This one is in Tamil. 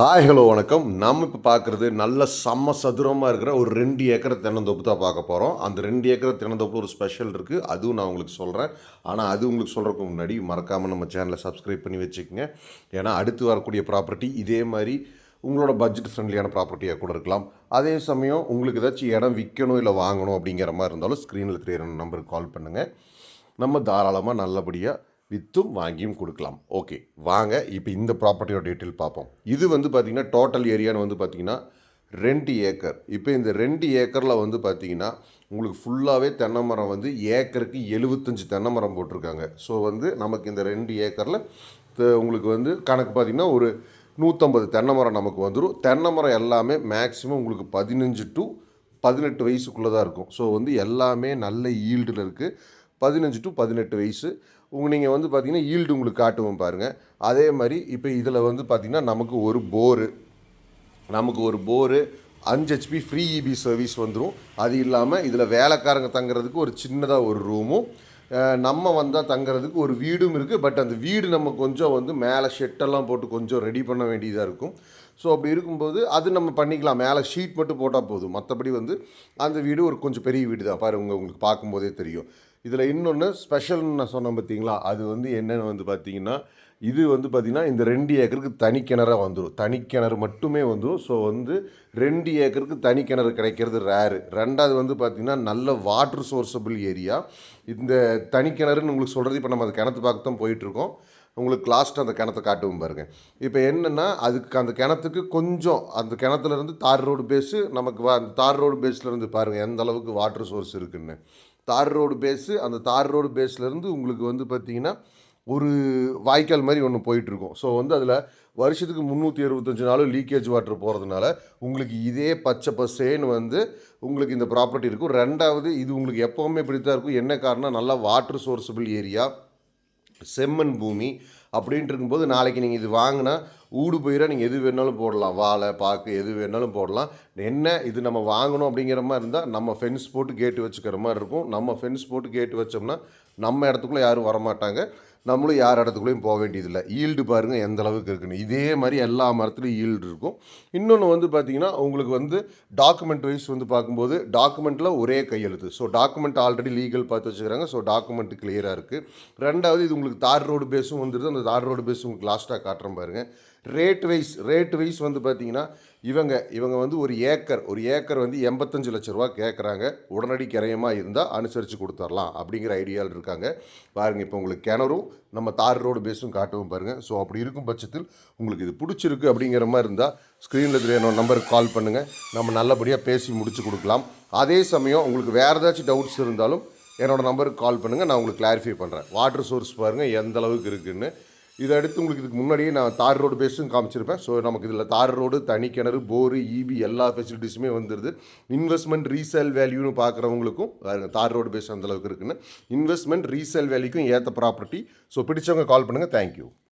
ஹாய் ஹலோ வணக்கம். நம்ம இப்போ பார்க்குறது நல்ல செம்ம சதுரமாக இருக்கிற ஒரு ரெண்டு ஏக்கர் தென்னந்தோப்பு தான் பார்க்க போகிறோம் அந்த ரெண்டு ஏக்கர் தென்னந்தோப்பு ஒரு ஸ்பெஷல் இருக்குது அதுவும் நான் உங்களுக்கு சொல்கிறேன் ஆனால் அது உங்களுக்கு சொல்கிறதுக்கு முன்னாடி மறக்காமல் நம்ம சேனலை சப்ஸ்கிரைப் பண்ணி வச்சுக்கோங்க. ஏன்னா அடுத்து வரக்கூடிய ப்ராப்பர்ட்டி இதே மாதிரி உங்களோட பட்ஜெட் ஃப்ரெண்ட்லியான ப்ராப்பர்ட்டியாக கூட இருக்கலாம். அதே சமயம் உங்களுக்கு ஏதாச்சும் இடம் விற்கணும் இல்லை வாங்கணும் அப்படிங்கிற மாதிரி இருந்தாலும் ஸ்க்ரீனில் தெரியுற நம்பருக்கு கால் பண்ணுங்கள் நம்ம தாராளமாக நல்லபடியாக விற்றும் வாங்கியும் கொடுக்கலாம். ஓகே வாங்க இப்போ இந்த ப்ராப்பர்ட்டியோட டீட்டெயில் பார்ப்போம். இது வந்து பார்த்திங்கன்னா டோட்டல் ஏரியான்னு வந்து பார்த்திங்கன்னா ரெண்டு ஏக்கர். இப்போ இந்த ரெண்டு ஏக்கரில் வந்து பார்த்திங்கன்னா உங்களுக்கு ஃபுல்லாகவே தென்னை மரம் வந்து ஏக்கருக்கு எழுபத்தஞ்சி தென்னை மரம் போட்டிருக்காங்க. ஸோ வந்து நமக்கு இந்த ரெண்டு ஏக்கரில் உங்களுக்கு வந்து கணக்கு பார்த்திங்கன்னா ஒரு நூற்றம்பது தென்னை மரம் நமக்கு வந்துடும் தென்னை மரம் எல்லாமே மேக்ஸிமம் உங்களுக்கு பதினஞ்சு டு பதினெட்டு வயசுக்குள்ளே தான் இருக்கும். ஸோ வந்து எல்லாமே நல்ல ஈல்டில் இருக்குது பதினஞ்சு டு பதினெட்டு வயசு. உங்கள் நீங்கள் வந்து பார்த்திங்கன்னா ஈல்டு உங்களுக்கு காட்டுவோம் பாருங்கள் அதே மாதிரி இப்போ இதில் வந்து பார்த்திங்கன்னா நமக்கு ஒரு போரு நமக்கு ஒரு போரு அஞ்சு ஹெச்பி ஃப்ரீ இபி சர்வீஸ் வந்துடும் அது இல்லாமல் இதில் வேலைக்காரங்க தங்குறதுக்கு ஒரு சின்னதாக ஒரு ரூமும் நம்ம வந்தால் தங்குறதுக்கு ஒரு வீடும் இருக்குது பட் அந்த வீடு நம்ம கொஞ்சம் வந்து மேலே ஷெட்டெல்லாம் போட்டு கொஞ்சம் ரெடி பண்ண வேண்டியதாக இருக்கும். ஸோ அப்படி இருக்கும்போது அது நம்ம பண்ணிக்கலாம். மேலே ஷீட் மட்டும் போட்டால் போதும். மற்றபடி வந்து அந்த வீடு ஒரு கொஞ்சம் பெரிய வீடு தான் பாருங்க உங்களுக்கு பார்க்கும்போதே தெரியும். இதில் இன்னொன்று ஸ்பெஷல்னு நான் சொன்னேன் பார்த்தீங்களா அது வந்து என்னென்னு வந்து பார்த்தீங்கன்னா இது வந்து பார்த்திங்கன்னா இந்த ரெண்டு ஏக்கருக்கு தனி கிணறாக வந்துடும் தனி கிணறு மட்டுமே வந்துடும் ஸோ வந்து ரெண்டு ஏக்கருக்கு தனி கிணறு கிடைக்கிறது ரேரு ரெண்டாவது வந்து பார்த்திங்கன்னா நல்ல வாட்ரு சோர்ஸபிள் ஏரியா இந்த தனி கிணறுன்னு உங்களுக்கு சொல்கிறது இப்போ நம்ம அந்த கிணத்து பார்க்க தான் போயிட்டுருக்கோம் உங்களுக்கு லாஸ்ட் அந்த கிணத்தை காட்டுவோம் பாருங்க. இப்போ என்னென்னா அதுக்கு அந்த கிணத்துக்கு கொஞ்சம் அந்த கிணத்துலேருந்து தார் ரோடு பேஸு நமக்கு வா- அந்த தார் ரோடு பேஸில் இருந்து பாருங்கள் எந்த அளவுக்கு வாட்டர் சோர்ஸ் இருக்குன்னு. தார் ரோடு பேஸு அந்த தார் ரோடு பேஸ்லேருந்து உங்களுக்கு வந்து பார்த்திங்கன்னா ஒரு வாய்க்கால் மாதிரி ஒன்று போயிட்டுருக்கும். ஸோ வந்து அதில் வருஷத்துக்கு முந்நூற்றி இருபத்தஞ்சி நாளும் லீக்கேஜ் வாட்டர் போகிறதுனால உங்களுக்கு இதே பச்சை பசேன்னு வந்து உங்களுக்கு இந்த ப்ராப்பர்ட்டி இருக்கும். ரெண்டாவது இது உங்களுக்கு எப்போவுமே இப்படி தான் இருக்கும். என்ன காரணம் நல்லா வாட்டர் சோர்ஸபிள் ஏரியா செம்மண் பூமி அப்படின்ட்டு இருக்கும்போது நாளைக்கு நீங்கள் இது வாங்கினா ஊடு பயிராக நீங்கள் எது வேணாலும் போடலாம். வாழை பாக்கு எது வேணாலும் போடலாம். என்ன இது நம்ம வாங்கணும் அப்படிங்கிற மாதிரி இருந்தால் நம்ம ஃபென்ஸ் போட்டு கேட்டு வச்சுக்கிற மாதிரி இருக்கும். நம்ம ஃபென்ஸ் போட்டு கேட்டு வச்சோம்னா நம்ம இடத்துக்குள்ளே யாரும் வரமாட்டாங்க. நம்மளும் யார் இடத்துக்குள்ளேயும் போக வேண்டியதில்லை. ஈல்டு பாருங்கள் எந்த அளவுக்கு இருக்குன்னு. இதே மாதிரி எல்லா மரத்துலையும் ஈல்டு இருக்கும். இன்னொன்று வந்து பார்த்திங்கன்னா உங்களுக்கு வந்து டாக்குமெண்ட் வைஸ் வந்து பார்க்கும்போது டாக்குமெண்ட்டில் ஒரே கையெழுத்து. ஸோ டாக்குமெண்ட் ஆல்ரெடி லீகல் பார்த்து வச்சுக்கிறாங்க. ஸோ டாக்குமெண்ட் கிளியராக இருக்குது ரெண்டாவது இது உங்களுக்கு தார் ரோடு பேஸும் வந்துடுது அந்த தார் ரோடு பேஸ் உங்களுக்கு லாஸ்ட்டாக காட்டுறேன் பாருங்கள் ரேட் வைஸ் ரேட் வைஸ் வந்து பார்த்தீங்கன்னா இவங்க இவங்க வந்து ஒரு ஏக்கர் ஒரு ஏக்கர் வந்து எண்பத்தஞ்சு லட்ச ரூபா கேட்குறாங்க உடனடி கிரயமாக இருந்தால் அனுசரித்து கொடுத்துர்லாம் அப்படிங்கிற ஐடியாவில் இருக்காங்க. பாருங்கள் இப்போ உங்களுக்கு கிணறும் நம்ம தார் ரோடு பேஸும் காட்டவும் பாருங்கள் ஸோ அப்படி இருக்கும் பட்சத்தில் உங்களுக்கு இது பிடிச்சிருக்கு அப்படிங்கிற மாதிரி இருந்தால் ஸ்க்ரீனில் இருக்கிற என்னோட நம்பருக்கு கால் பண்ணுங்கள் நம்ம நல்லபடியாக பேசி முடிச்சு கொடுக்கலாம். அதே சமயம் உங்களுக்கு வேறு ஏதாச்சும் டவுட்ஸ் இருந்தாலும் என்னோடய நம்பருக்கு கால் பண்ணுங்கள் நான் உங்களுக்கு கிளாரிஃபை பண்ணுறேன் வாட்டர் சோர்ஸ் பாருங்கள் எந்த அளவுக்கு இருக்குன்னு. இதை அடுத்து உங்களுக்கு இதுக்கு முன்னாடியே நான் தார் ரோடு பேஸும் காமிச்சிருப்பேன். ஸோ நமக்கு இதில் தார் ரோடு தனி கிணறு போரு இபி எல்லா ஃபெசிலிட்டிஸுமே வந்துடுது இன்வெஸ்ட்மெண்ட் ரீசேல் வேல்யூன்னு பார்க்குறவங்களுக்கும் தார் ரோடு பேஸ் அந்த அளவுக்கு இருக்குன்னு. இன்வெஸ்ட்மெண்ட் ரீசேல் வேல்யூக்கும் ஏற்ற ப்ராப்பர்ட்டி ஸோ பிடிச்சவங்க கால் பண்ணுங்கள் தேங்க்யூ